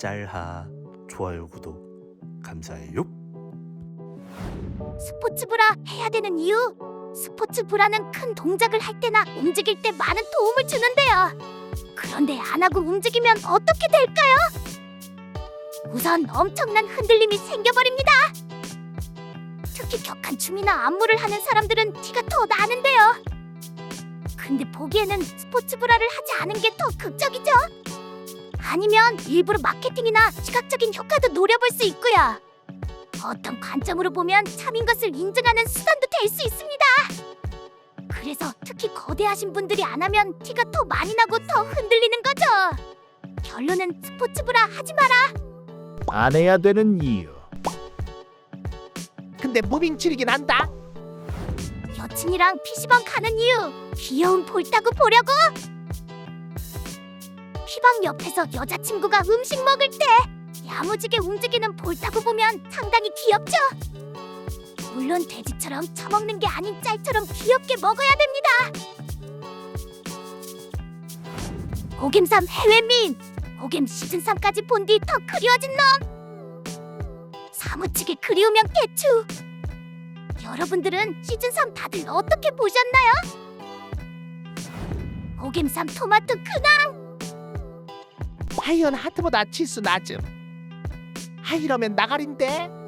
짤하 좋아요 구독 감사해요. 스포츠 브라 해야 되는 이유? 스포츠 브라는 큰 동작을 할 때나 움직일 때 많은 도움을 주는데요. 그런데 안 하고 움직이면 어떻게 될까요? 우선 엄청난 흔들림이 생겨버립니다. 특히 격한 춤이나 안무를 하는 사람들은 티가 더 나는데요. 근데 보기에는 스포츠 브라를 하지 않은 게 더 극적이죠 아니면 일부러 마케팅이나 시각적인 효과도 노려볼 수 있고요 어떤 관점으로 보면 참인 것을 인증하는 수단도 될 수 있습니다. 그래서 특히 거대하신 분들이 안 하면 티가 더 많이 나고 더 흔들리는 거죠. 결론은 스포츠 브라 하지 마라. 안 해야 되는 이유 근데 무빙 치르긴 한다. 여친이랑 PC방 가는 이유 귀여운 볼따구 보려고. 피방 옆에서 여자친구가 음식 먹을 때 야무지게 움직이는 볼따구 보면 상당히 귀엽죠. 물론 돼지처럼 처먹는 게 아닌 짤처럼 귀엽게 먹어야 됩니다. 오겜삼 해외민 오겜 시즌 3까지 본 뒤 더 그리워진 놈. 사무치게 그리우면 개추. 여러분들은 시즌 3 다들 어떻게 보셨나요? 오겜삼 토마토 크나 하이언 하트보다 치수 낮음. 하 이러면 나가린데.